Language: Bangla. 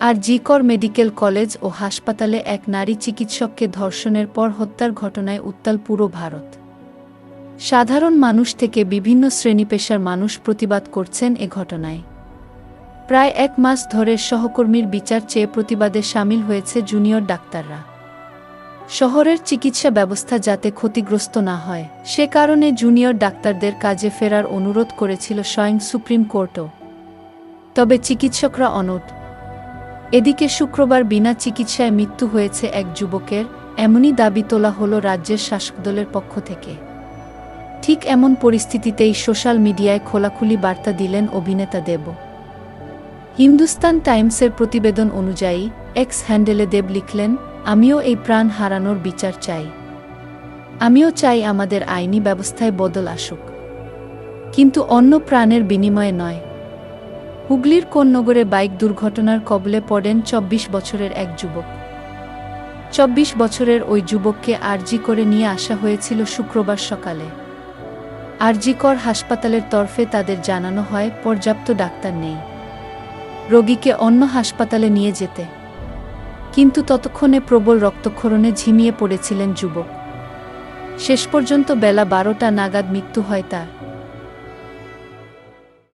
আর জিকর মেডিকেল কলেজ ও হাসপাতালে এক নারী চিকিৎসককে ধর্ষণের পর হত্যার ঘটনায় উত্তাল পুরো ভারত। সাধারণ মানুষ থেকে বিভিন্ন শ্রেণি পেশার মানুষ প্রতিবাদ করছেন এ ঘটনায়। প্রায় এক মাস ধরে সহকর্মীর বিচার চেয়ে প্রতিবাদে সামিল হয়েছে জুনিয়র ডাক্তাররা। শহরের চিকিৎসা ব্যবস্থা যাতে ক্ষতিগ্রস্ত না হয়, সে কারণে জুনিয়র ডাক্তারদের কাজে ফেরার অনুরোধ করেছিল স্বয়ং সুপ্রিম কোর্টও। তবে চিকিৎসকরা অনট। এদিকে শুক্রবার বিনা চিকিৎসায় মৃত্যু হয়েছে এক যুবকের, এমনই দাবি তোলা হল রাজ্যের শাসক দলের পক্ষ থেকে। ঠিক এমন পরিস্থিতিতেই সোশ্যাল মিডিয়ায় খোলাখুলি বার্তা দিলেন অভিনেতা দেব। হিন্দুস্তান টাইমসের প্রতিবেদন অনুযায়ী, এক্স হ্যান্ডেলে দেব লিখলেন, আমিও এই প্রাণ হারানোর বিচার চাই। আমিও চাই আমাদের আইনি ব্যবস্থায় বদল আসুক। কিন্তু অন্য প্রাণের বিনিময়ে নয়। হুগলির কোন্নগরে বাইক দুর্ঘটনার কবলে পড়েন চব্বিশ বছরের এক যুবক। চব্বিশ বছরের ওই যুবককে আরজি করে নিয়ে আসা হয়েছিল শুক্রবার সকালে। আরজিকর হাসপাতালের তরফে তাদের জানানো হয়, পর্যাপ্ত ডাক্তার নেই। রোগীকে অন্য হাসপাতালে নিয়ে যেতে। কিন্তু ততক্ষণে প্রবল রক্তক্ষরণে ঝিমিয়ে পড়েছিলেন যুবক। শেষ পর্যন্ত বেলা বারোটা নাগাদ মৃত্যু হয় তার।